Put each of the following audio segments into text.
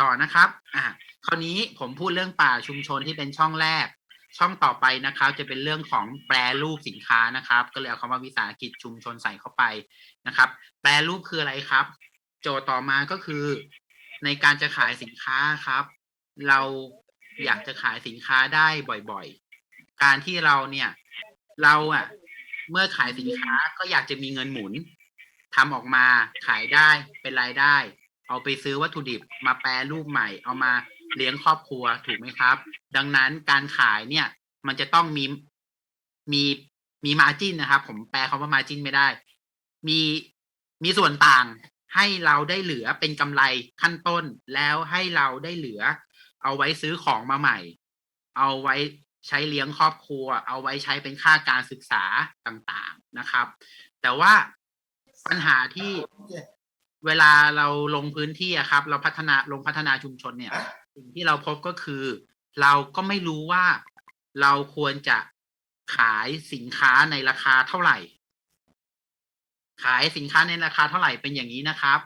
ต่อนะครับอ่าคราวนี้ผมพูดเรื่องป่าชุมชนที่เป็นช่องแรก ช่องต่อไปนะครับ จะเป็นเรื่องของแปรรูปสินค้านะครับ ก็เลยเอาคำว่าวิสาหกิจชุมชนใส่เข้าไปนะครับ แปรรูปคืออะไรครับ โจทย์ต่อมาก็คือ ในการจะขายสินค้าครับ เราอยากจะขายสินค้าได้บ่อยๆ การที่เราเนี่ย เราอะเมื่อขายสินค้าก็อยากจะมีเงินหมุนทำออกมาขายได้เป็นรายได้ เอาไปซื้อวัตถุดิบมาแปรรูปใหม่ เอามาเลี้ยงครอบครัวถูกไหมครับ ดังนั้นการขายเนี่ย มันจะต้องมีมีมีมาจินนะครับ ผมแปลคำว่ามาจินไม่ได้ มีมีส่วนต่างให้เราได้เหลือเป็นกำไรขั้นต้นแล้วให้เราได้เหลือ เอาไว้ซื้อของมาใหม่ เอาไว้ใช้เลี้ยงครอบครัว เอาไว้ใช้เป็นค่าการศึกษาต่างๆนะครับ แต่ว่าปัญหาที่ เวลาเราลงพื้นที่อะครับ เราพัฒนาลงพัฒนาชุมชนเนี่ย สิ่งที่เราพบก็คือ เราก็ไม่รู้ว่าเราควรจะขายสินค้าในราคาเท่าไหร่ ขายสินค้าในราคาเท่าไหร่เป็นอย่างนี้นะครับ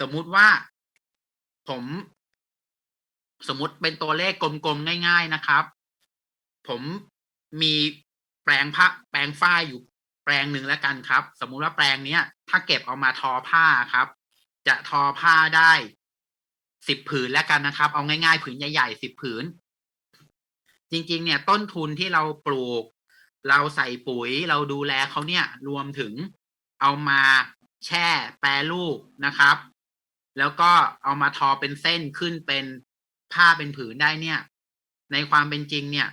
สมมุติว่าผม สมมุติเป็นตัวเลขกลมๆง่าย ๆนะครับ ผมมีแปลงผ้าแปลงฝ้ายอยู่แปลงหนึ่งแล้วกันครับ สมมุติว่าแปลงเนี้ย ถ้าเก็บเอามาทอผ้าครับ จะทอผ้าได้สิบผืนแล้วกันนะครับ เอาง่ายๆ ผืนใหญ่ๆสิบผืน จริง ๆ เนี่ยต้นทุนที่เราปลูก เราใส่ปุ๋ยเราดูแลเขาเนี่ย รวมถึงเอามาแช่แปรรูปนะครับ แล้วก็เอามาทอเป็นเส้นขึ้นเป็นผ้าเป็นผืนได้เนี่ย ในความเป็นจริงเนี่ย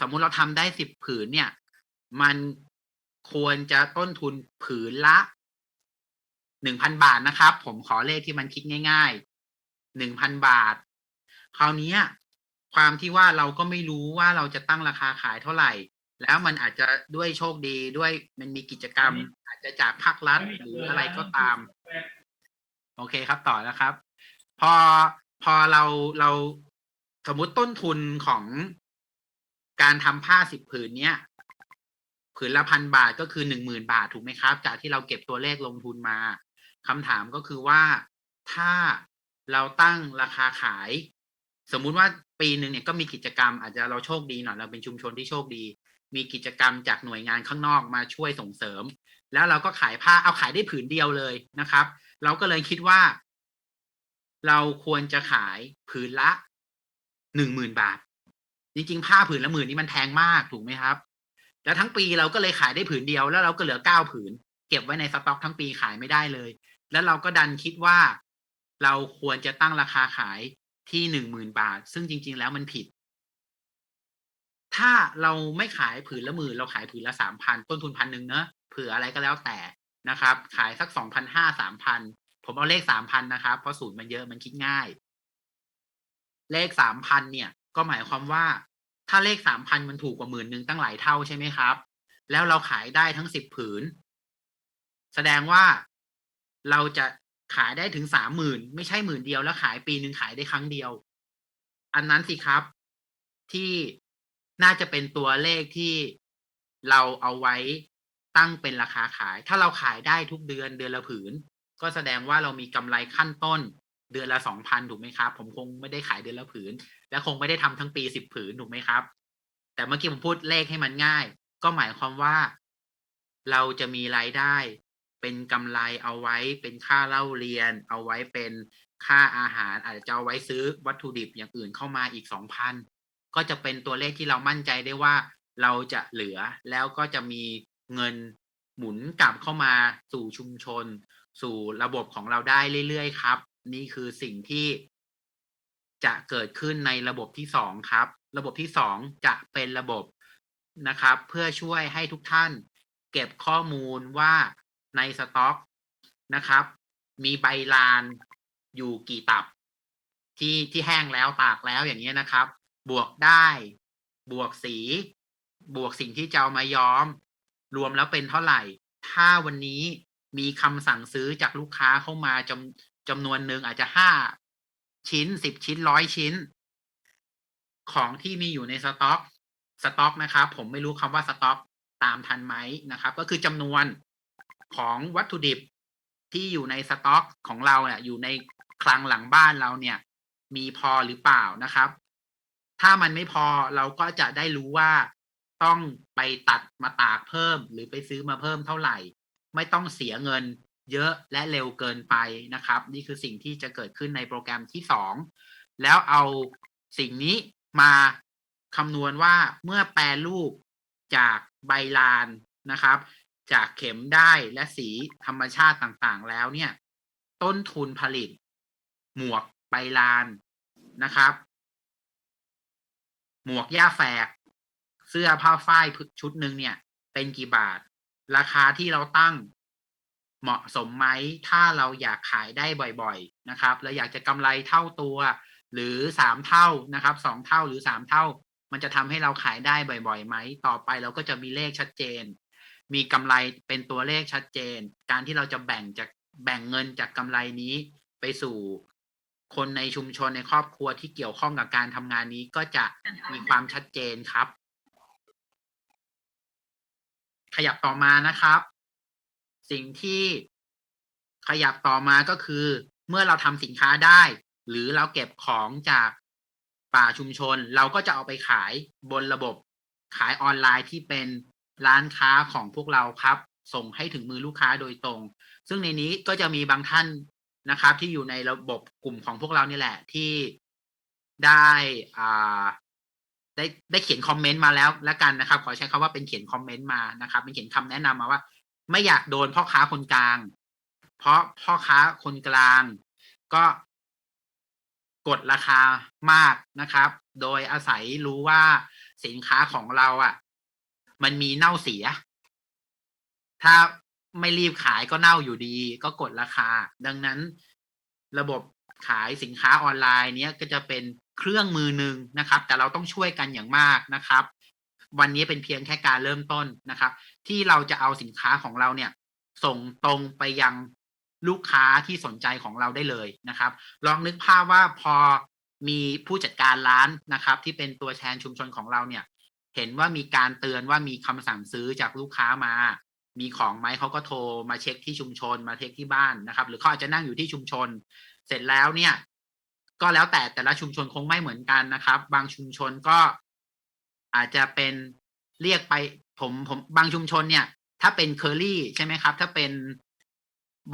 สมมุติเราทำได้สิบผืนเนี่ย มันควรจะต้นทุนผืนละ หนึ่งพันบาทนะครับ ผมขอเลขที่มันคิดง่ายๆหนึ่งพันบาท คราวนี้ความที่ว่าเราก็ไม่รู้ว่าเราจะตั้งราคาขายเท่าไหร่ แล้วมันอาจจะด้วยโชคดีด้วยมันมีกิจกรรม อาจจะจากภาครัฐหรืออะไรก็ตาม โอเคครับต่อนะครับ พอพอเราเราสมมุติต้นทุนของการทำผ้าสิบผืนเนี้ยผืนละพันบาทก็คือหนึ่งหมื่นบาทถูกไหมครับ จากที่เราเก็บตัวเลขลงทุนมา คำถามก็คือว่าถ้าเราตั้งราคาขาย สมมุติว่าปีหนึ่งเนี่ยก็มีกิจกรรมอาจจะเราโชคดีหน่อยเราเป็นชุมชนที่โชคดี มีกิจกรรมจากหน่วยงานข้างนอกมาช่วยส่งเสริม แล้วเราก็ขายผ้าเอาขายได้ผืนเดียวเลยนะครับ เราก็เลยคิดว่า เราควรจะขายผืนละหนึ่งหมื่นบาท จริง ๆ ผ้าผืนละหมื่นนี่มันแพงมากถูกไหมครับ แล้วทั้งปีเราก็เลยขายได้ผืนเดียวแล้วเราก็เหลือเก้าผืน เก็บไว้ในสต็อกทั้งปีขายไม่ได้เลย แล้วเราก็ดันคิดว่า เราควรจะตั้งราคาขายที่หนึ่งหมื่นบาท ซึ่งจริง ๆ แล้วมันผิด ถ้าเราไม่ขายผืนละหมื่นเราขายผืนละสามพันต้นทุนพันหนึ่งเนอะเผื่ออะไรก็แล้วแต่นะครับ ขายสักสองพันห้าสามพันผมเอาเลขสามพันนะครับ เพราะสูตรมันเยอะมันคิดง่าย เลขสามพันเนี่ย ก็หมายความว่า ถ้าเลขสามพันมันถูกกว่าหมื่นหนึ่งตั้งหลายเท่าใช่ไหมครับ แล้วเราขายได้ทั้งสิบผืน แสดงว่า เราจะขายได้ถึงสามหมื่นไม่ใช่หมื่นเดียวแล้วขายปีหนึ่งขายได้ครั้งเดียว อันนั้นสิครับ ที่น่าจะเป็นตัวเลขที่เราเอาไว้ตั้งเป็นราคาขาย ถ้าเราขายได้ทุกเดือนเดือนละผืน ก็แสดงว่าเรามีกำไรขั้นต้นเดือนละสองพันถูกไหมครับ ผมคงไม่ได้ขายเดือนละผืน และคงไม่ได้ทำทั้งปีสิบผืนถูกไหมครับ แต่เมื่อกี้ผมพูดเลขให้มันง่าย ก็หมายความว่า เราจะมีรายได้ เป็นกำไรเอาไว้เป็นค่าเล่าเรียน เอาไว้เป็นค่าอาหาร อาจจะเอาไว้ซื้อวัตถุดิบอย่างอื่นเข้ามาอีกสองพันก็จะเป็นตัวเลขที่เรามั่นใจได้ว่าเราจะเหลือแล้วก็จะมีเงินหมุนกลับเข้ามาสู่ชุมชน สู่ระบบของเราได้เรื่อยๆครับ นี่คือสิ่งที่จะเกิดขึ้นในระบบที่สองครับ ระบบที่สองจะเป็นระบบนะครับ เพื่อช่วยให้ทุกท่าน เก็บข้อมูลว่า ในสต็อกนะครับ มีใบลานอยู่กี่ตับ ที่ที่แห้งแล้วตากแล้วอย่างนี้ยนะครับ บวกได้ บวกสี บวกสิ่งที่จะเอามาย้อม รวมแล้วเป็นเท่าไหร่ ถ้าวันนี้มีคำสั่งซื้อจากลูกค้าเข้ามาจำจำนวนหนึ่งอาจจะห้าชิ้นสิบชิ้นร้อยชิ้น ของที่มีอยู่ในสต็อกสต็อกนะครับ ผมไม่รู้คำว่าสต็อกตามทันไหมนะครับ ก็คือจำนวน ของวัตถุดิบที่อยู่ในสต็อกของเราเนี่ยอยู่ในคลังหลังบ้านเราเนี่ย มีพอหรือเปล่านะครับ ถ้ามันไม่พอเราก็จะได้รู้ว่าต้องไปตัดมาตากเพิ่ม หรือไปซื้อมาเพิ่มเท่าไหร่ ไม่ต้องเสียเงินเยอะและเร็วเกินไปนะครับ นี่คือสิ่งที่จะเกิดขึ้นในโปรแกรมที่สองแล้วเอาสิ่งนี้มาคำนวณว่าเมื่อแปรรูปจากใบลานนะครับ จากเข็มได้และสีธรรมชาติต่างๆ แล้วเนี่ย ต้นทุนผลิต หมวกใบลานนะครับ หมวกย่าแฝก เสื้อผ้าฝ้ายชุดหนึ่งเนี่ย เป็นกี่บาท ราคาที่เราตั้งเหมาะสมไหมถ้าเราอยากขายได้บ่อยๆนะครับ แล้วอยากจะกำไรเท่าตัว หรือสามเท่านะครับสองเท่าหรือสามเท่า มันจะทำให้เราขายได้บ่อยๆไหม ต่อไปเราก็จะมีเลขชัดเจน มีกำไรเป็นตัวเลขชัดเจน การที่เราจะแบ่งจากแบ่งเงินจากกำไรนี้ไปสู่คนในชุมชนในครอบครัวที่เกี่ยวข้องกับการทำงานนี้ก็จะมีความชัดเจนครับ ขยับต่อมานะครับ สิ่งที่ขยับต่อมาก็คือ เมื่อเราทำสินค้าได้ หรือเราเก็บของจากป่าชุมชน เราก็จะเอาไปขายบนระบบขายออนไลน์ที่เป็น ร้านค้าของพวกเราครับ ส่งให้ถึงมือลูกค้าโดยตรง ซึ่งในนี้ก็จะมีบางท่านนะครับ ที่อยู่ในระบบกลุ่มของพวกเรานี่แหละ ที่ได้อ่าได้ได้เขียนคอมเมนต์มาแล้วแล้วกันนะครับ ขอใช้คำว่าเป็นเขียนคอมเมนต์มานะครับ เป็นเขียนคำแนะนำมาว่า ไม่อยากโดนพ่อค้าคนกลาง เพราะพ่อค้าคนกลาง ก็กดราคามากนะครับ โดยอาศัยรู้ว่าสินค้าของเราอะ มันมีเน่าเสีย ถ้าไม่รีบขายก็เน่าอยู่ดี ก็กดราคา ดังนั้น ระบบขายสินค้าออนไลน์เนี้ยก็จะเป็นเครื่องมือหนึ่งนะครับ แต่เราต้องช่วยกันอย่างมากนะครับ วันนี้เป็นเพียงแค่การเริ่มต้นนะครับ ที่เราจะเอาสินค้าของเราเนี่ย ส่งตรงไปยังลูกค้าที่สนใจของเราได้เลยนะครับ ลองนึกภาพว่าพอมีผู้จัดการร้านนะครับ ที่เป็นตัวแทนชุมชนของเราเนี่ย เห็นว่ามีการเตือนว่ามีคำสั่งซื้อจากลูกค้ามา มีของไหมเขาก็โทรมาเช็คที่ชุมชนมาเช็คที่บ้านนะครับ หรือเขาอาจจะนั่งอยู่ที่ชุมชน เสร็จแล้วเนี่ย ก็แล้วแต่แต่ละชุมชนคงไม่เหมือนกันนะครับ บางชุมชนก็อาจจะเป็นเรียกไปผมผมบางชุมชนเนี่ย ถ้าเป็นเคอรี่ใช่ไหมครับ ถ้าเป็น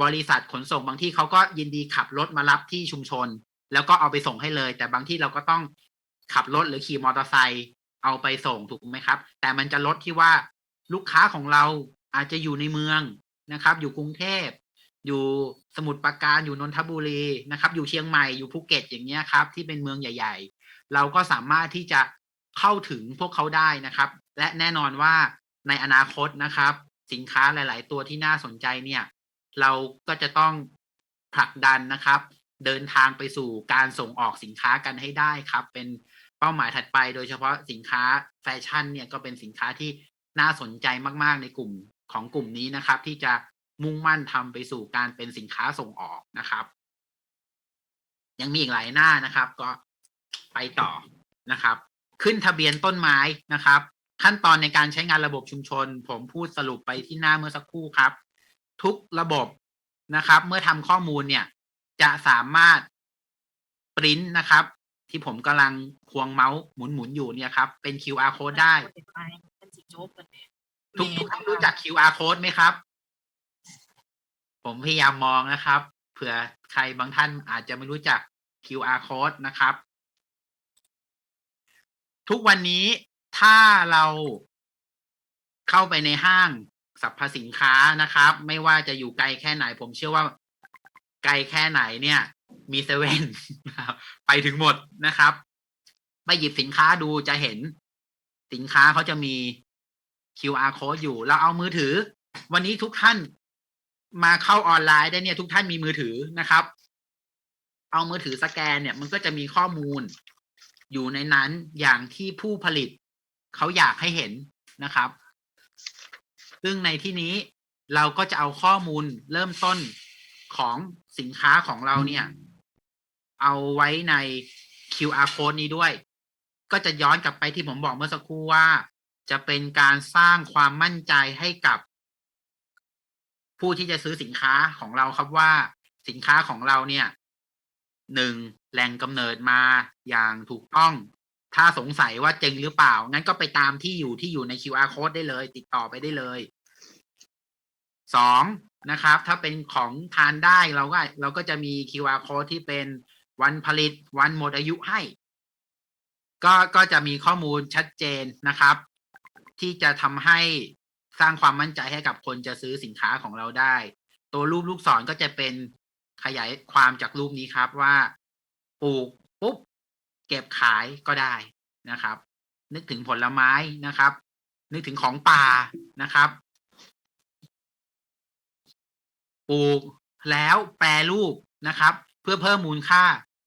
บริษัทขนส่งบางที่เขาก็ยินดีขับรถมารับที่ชุมชน แล้วก็เอาไปส่งให้เลย แต่บางที่เราก็ต้องขับรถหรือขี่มอเตอร์ไซค์ เอาไปส่งถูกไหมครับ แต่มันจะลดที่ว่าลูกค้าของเราอาจจะอยู่ในเมืองนะครับ อยู่กรุงเทพอยู่สมุทรปราการอยู่นนทบุรีนะครับ อยู่เชียงใหม่อยู่ภูเก็ตอย่างเงี้ยครับ ที่เป็นเมืองใหญ่ ๆ เราก็สามารถที่จะเข้าถึงพวกเขาได้นะครับ และแน่นอนว่าในอนาคตนะครับ สินค้าหลาย ๆ ตัวที่น่าสนใจเนี่ย เราก็จะต้องผลักดันนะครับ เดินทางไปสู่การส่งออกสินค้ากันให้ได้ครับ เป็น ป้าหมายถัดไปโดยเฉพาะสินค้าแฟชั่นเนี่ยก็เป็นสินค้าที่น่าสนใจมากๆในกลุ่มของกลุ่มนี้นะครับ ที่จะมุ่งมั่นทำไปสู่การเป็นสินค้าส่งออกนะครับ ยังมีอีกหลายหน้านะครับ ก็ไปต่อนะครับ ขึ้นทะเบียนต้นไม้นะครับ ขั้นตอนในการใช้งานระบบชุมชน ผมพูดสรุปไปที่หน้าเมื่อสักครู่ครับ ทุกระบบนะครับ เมื่อทำข้อมูลเนี่ย จะสามารถปริ้นนะครับ ที่ผมกำลังควงเมาส์หมุนหมุนๆอยู่เนี่ยครับ เป็น QR code ได้ ทุกทุกท่านรู้จัก QR code ไหมครับ ผมพยายามมองนะครับ เผื่อใครบางท่านอาจจะไม่รู้จัก QR code นะครับ ทุกวันนี้ถ้าเราเข้าไปในห้างสรรพสินค้านะครับ ไม่ว่าจะอยู่ไกลแค่ไหน ผมเชื่อว่าไกลแค่ไหนเนี่ย มีเซเว่นนะครับไปถึงหมดนะครับ ไปหยิบสินค้าดูจะเห็นสินค้าเขาจะมี QR code อยู่ เราเอามือถือ วันนี้ทุกท่านมาเข้าออนไลน์ได้เนี่ย ทุกท่านมีมือถือนะครับ เอามือถือสแกนเนี่ย มันก็จะมีข้อมูลอยู่ในนั้นอย่างที่ผู้ผลิตเขาอยากให้เห็นนะครับ ซึ่งในที่นี้เราก็จะเอาข้อมูลเริ่มต้นของสินค้าของเราเนี่ย เอาไว้ใน QR code นี้ด้วย ก็จะย้อนกลับไปที่ผมบอกเมื่อสักครู่ว่า จะเป็นการสร้างความมั่นใจให้กับ ผู้ที่จะซื้อสินค้าของเราครับว่าสินค้าของเราเนี่ยหนึ่งแหล่งกำเนิดมาอย่างถูกต้อง ถ้าสงสัยว่าเจริงหรือเปล่า งั้นก็ไปตามที่อยู่ที่อยู่ใน QR code ได้เลย ติดต่อไปได้เลยสองนะครับ ถ้าเป็นของทานได้เราก็เราก็จะมี QR code ที่เป็น วันผลิต วันหมดอายุให้ ก็ก็จะมีข้อมูลชัดเจนนะครับ ที่จะทำให้สร้างความมั่นใจให้กับคนจะซื้อสินค้าของเราได้ ตัวรูปลูกศรก็จะเป็นขยายความจากรูปนี้ครับว่าปลูกปุ๊บเก็บขายก็ได้นะครับ นึกถึงผลไม้นะครับ นึกถึงของป่านะครับปลูกแล้วแปรรูปนะครับ เพื่อเพิ่มมูลค่า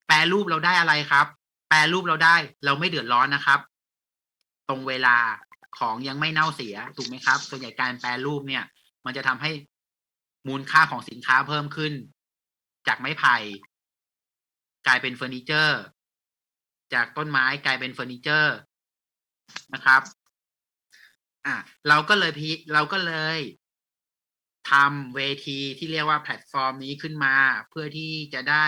แปรรูปเราได้อะไรครับ แปรรูปเราได้เราไม่เดือดร้อนนะครับ ตรงเวลาของยังไม่เน่าเสียถูกไหมครับ ส่วนใหญ่การแปรรูปเนี่ย มันจะทำให้มูลค่าของสินค้าเพิ่มขึ้น จากไม้ไผ่กลายเป็นเฟอร์นิเจอร์ จากต้นไม้กลายเป็นเฟอร์นิเจอร์นะครับ อะเราก็เลยพีเราก็เลย ทำเวทีที่เรียกว่าแพลตฟอร์มนี้ขึ้นมา เพื่อที่จะได้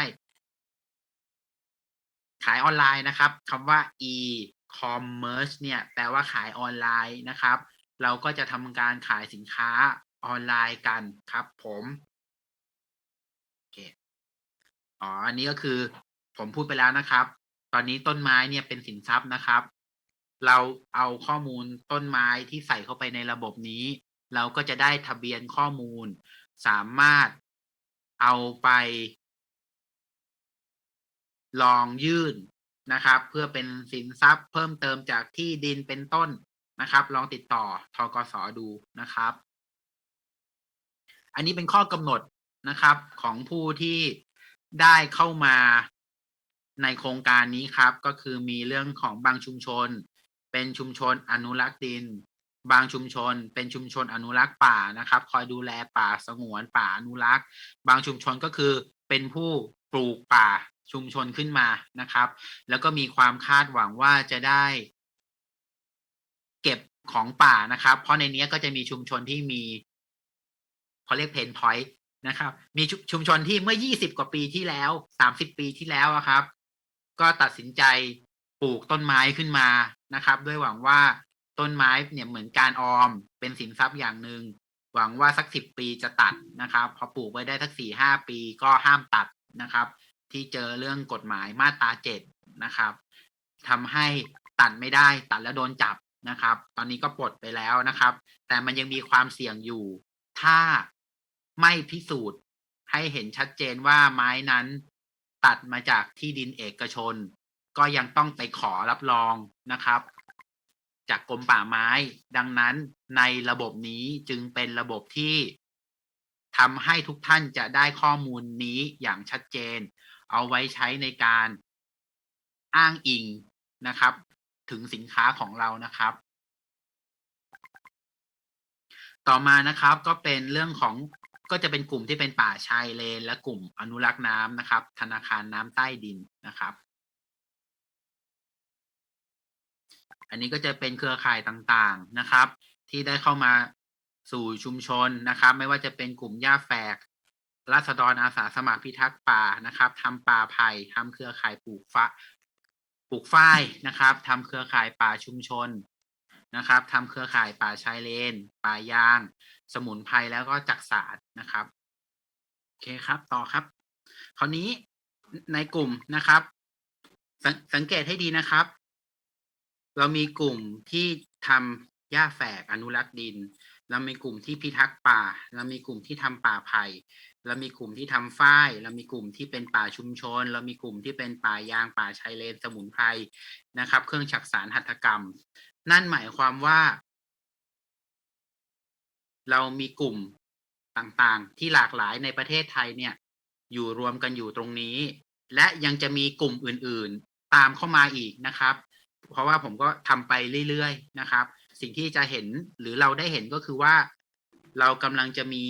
ขายออนไลน์นะครับคำว่า e-commerce เนี่ยแปลว่าขายออนไลน์นะครับ เราก็จะทำการขายสินค้าออนไลน์กันครับ ผมโอเคอ๋อ อันนี้ก็คือผมพูดไปแล้วนะครับ ตอนนี้ต้นไม้เนี่ยเป็นสินทรัพย์นะครับ เราเอาข้อมูลต้นไม้ที่ใส่เข้าไปในระบบนี้ เราก็จะได้ทะเบียนข้อมูล สามารถเอาไป ลองยื่นนะครับ เพื่อเป็นสินทรัพย์เพิ่มเติมจากที่ดินเป็นต้นนะครับ ลองติดต่อทกสดูนะครับ อันนี้เป็นข้อกำหนดนะครับ ของผู้ที่ได้เข้ามาในโครงการนี้ครับ ก็คือมีเรื่องของบางชุมชน เป็นชุมชนอนุรักษ์ดิน บางชุมชนเป็นชุมชนอนุรักษ์ป่านะครับ คอยดูแลป่าสงวนป่าอนุรักษ์ บางชุมชนก็คือเป็นผู้ปลูกป่าชุมชนขึ้นมานะครับ แล้วก็มีความคาดหวังว่าจะได้ เก็บของป่านะครับ เพราะในนี้ก็จะมีชุมชนที่มีเขาเรียกเพนพอยต์นะครับ มีชุมชนที่เมื่อ 20 กว่าปีที่แล้ว 30 ปีที่แล้วครับ ก็ตัดสินใจปลูกต้นไม้ขึ้นมานะครับ ด้วยหวังว่า ต้นไม้เนี่ยเหมือนการออมเป็นสินทรัพย์อย่างหนึ่งหวังว่าสักสิบปีจะตัดนะครับ พอปลูกไว้ได้สักสี่ห้าปีก็ห้ามตัดนะครับ ที่เจอเรื่องกฎหมายมาตราเจ็ดนะครับทำให้ตัดไม่ได้ตัดแล้วโดนจับนะครับ ตอนนี้ก็ปลดไปแล้วนะครับ แต่มันยังมีความเสี่ยงอยู่ ถ้าไม่พิสูจน์ให้เห็นชัดเจนว่าไม้นั้น ตัดมาจากที่ดินเอกชน ก็ยังต้องไปขอรับรองนะครับ จากกรมป่าไม้ ดังนั้นในระบบนี้จึงเป็นระบบที่ทำให้ทุกท่านจะได้ข้อมูลนี้อย่างชัดเจน เอาไว้ใช้ในการอ้างอิงนะครับ ถึงสินค้าของเรานะครับ ต่อมานะครับก็เป็นเรื่องของก็จะเป็นกลุ่มที่เป็นป่าชายเลน และกลุ่มอนุรักษ์น้ำนะครับ ธนาคารน้ำใต้ดินนะครับ อันนี้ก็จะเป็นเครือข่ายต่างๆนะครับ ที่ได้เข้ามาสู่ชุมชนนะครับ ไม่ว่าจะเป็นกลุ่มย่าแฝกราษฎรอาสาสมัครพิทักษ์ป่านะครับทำป่าไผ่ทำเครือข่ายปลูกฟ้าปลูกฝ้ายนะครับทำเครือข่ายป่าชุมชนนะครับทำเครือข่ายป่าชายเลน ป่ายาง สมุนไพรแล้วก็จักสารนะครับโอเคครับต่อครับ คราวนี้ในกลุ่มนะครับสสังเกตให้ดีนะครับ เรามีกลุ่มที่ทำหญ้าแฝกอนุรักษ์ดิน เรามีกลุ่มที่พิทักษ์ป่า เรามีกลุ่มที่ทำป่าไผ่เรามีกลุ่มที่ทำฝ้าย เรามีกลุ่มที่เป็นป่าชุมชน เรามีกลุ่มที่เป็นป่ายางป่าชายเลนสมุนไพรนะครับ เครื่องฉักสารหัตถกรรม นั่นหมายความว่า เรามีกลุ่มต่างๆ ที่หลากหลายในประเทศไทยเนี่ย อยู่รวมกันอยู่ตรงนี้ และยังจะมีกลุ่มอื่นๆ ตามเข้ามาอีกนะครับ เพราะว่าผมก็ทำไปเรื่อยๆนะครับ สิ่งที่จะเห็นหรือเราได้เห็นก็คือว่าเรากำลังจะมี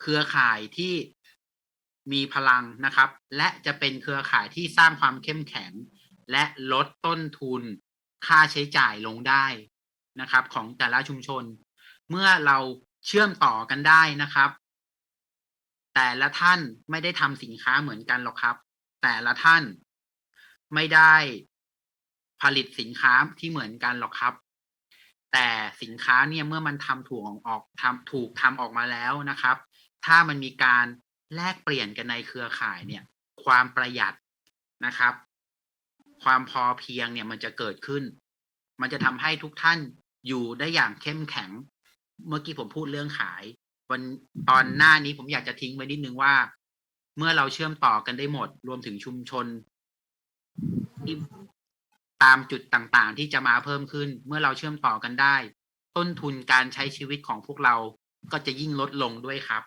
เครือข่ายที่มีพลังนะครับ และจะเป็นเครือข่ายที่สร้างความเข้มแข็ง และลดต้นทุนค่าใช้จ่ายลงได้นะครับ ของแต่ละชุมชน เมื่อเราเชื่อมต่อกันได้นะครับ แต่แต่ละท่านไม่ได้ทำสินค้าเหมือนกันหรอกครับ แต่ละท่าน ไม่ได้ผลิตสินค้าที่เหมือนกันหรอกครับ แต่สินค้าเนี่ยเมื่อมันทำถูกออกทำถูกทำออกมาแล้วนะครับ ถ้ามันมีการแลกเปลี่ยนกันในเครือข่ายเนี่ย ความประหยัดนะครับ ความพอเพียงเนี่ยมันจะเกิดขึ้น มันจะทำให้ทุกท่านอยู่ได้อย่างเข้มแข็ง เมื่อกี้ผมพูดเรื่องขายวันตอนหน้านี้ผมอยากจะทิ้งไว้นิดนึงว่า เมื่อเราเชื่อมต่อกันได้หมด รวมถึงชุมชน ตามจุดต่างๆ ที่จะมาเพิ่มขึ้น เมื่อเราเชื่อมต่อกันได้ ต้นทุนการใช้ชีวิตของพวกเราก็จะยิ่งลดลงด้วยครับ